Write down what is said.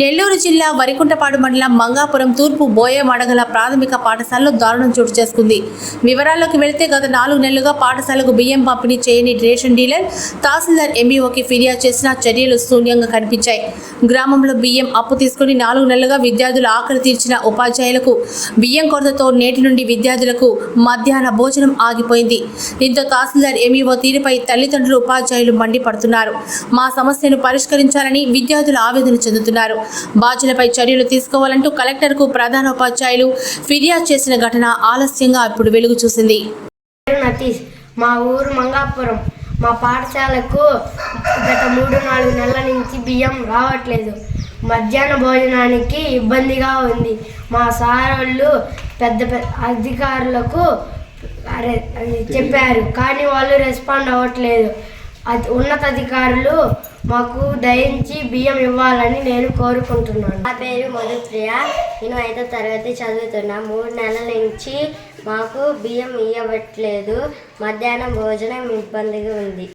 నెల్లూరు జిల్లా వరికుంటపాడు మండలం మంగాపురం తూర్పు బోయమడగల ప్రాథమిక పాఠశాలలో దారుణం చోటు చేసుకుంది. వివరాల్లోకి వెళితే గత నాలుగు నెలలుగా పాఠశాలకు బియ్యం పంపిణీ చేయని రేషన్ డీలర్ తహసీల్దార్ ఎంఈఓకి ఫిర్యాదు చేసిన చర్యలు శూన్యంగా కనిపించాయి. గ్రామంలో బియ్యం అప్పు తీసుకుని నాలుగు నెలలుగా విద్యార్థులు ఆకలి తీర్చిన ఉపాధ్యాయులకు బియ్యం కొరతతో నేటి నుండి విద్యార్థులకు మధ్యాహ్న భోజనం ఆగిపోయింది. దీంతో తహసీల్దార్ ఎంఈఓ తీరుపై తల్లిదండ్రులు ఉపాధ్యాయులు మండిపడుతున్నారు. మా సమస్యను పరిష్కరించాలని విద్యార్థులు ఆవేదన చెందుతున్నారు. బాధ్యులపై చర్యలు తీసుకోవాలంటూ కలెక్టర్కు ప్రధాన ఉపాధ్యాయులు ఫిర్యాదు చేసిన ఘటన ఆలస్యంగా ఇప్పుడు వెలుగు చూసింది. పేరు నతీష్ మా ఊరు మంగాపురం. మా పాఠశాలకు గత మూడు నాలుగు నెలల నుంచి బియ్యం రావట్లేదు. మధ్యాహ్న భోజనానికి ఇబ్బందిగా ఉంది. మా సార్ వాళ్ళు పెద్ద పెద్ద అధికారులకు అరే చెప్పారు కానీ వాళ్ళు రెస్పాండ్ అవ్వట్లేదు. అది ఉన్నతాధికారులు మాకు దయించి బియ్యం ఇవ్వాలని నేను కోరుకుంటున్నాను. నా పేరు మధుప్రియ. నేను ఐదో తరగతి చదువుతున్నా. మూడు నెలల నుంచి మాకు బియ్యం ఇవ్వట్లేదు మధ్యాహ్నం భోజనం ఇబ్బందిగా ఉంది.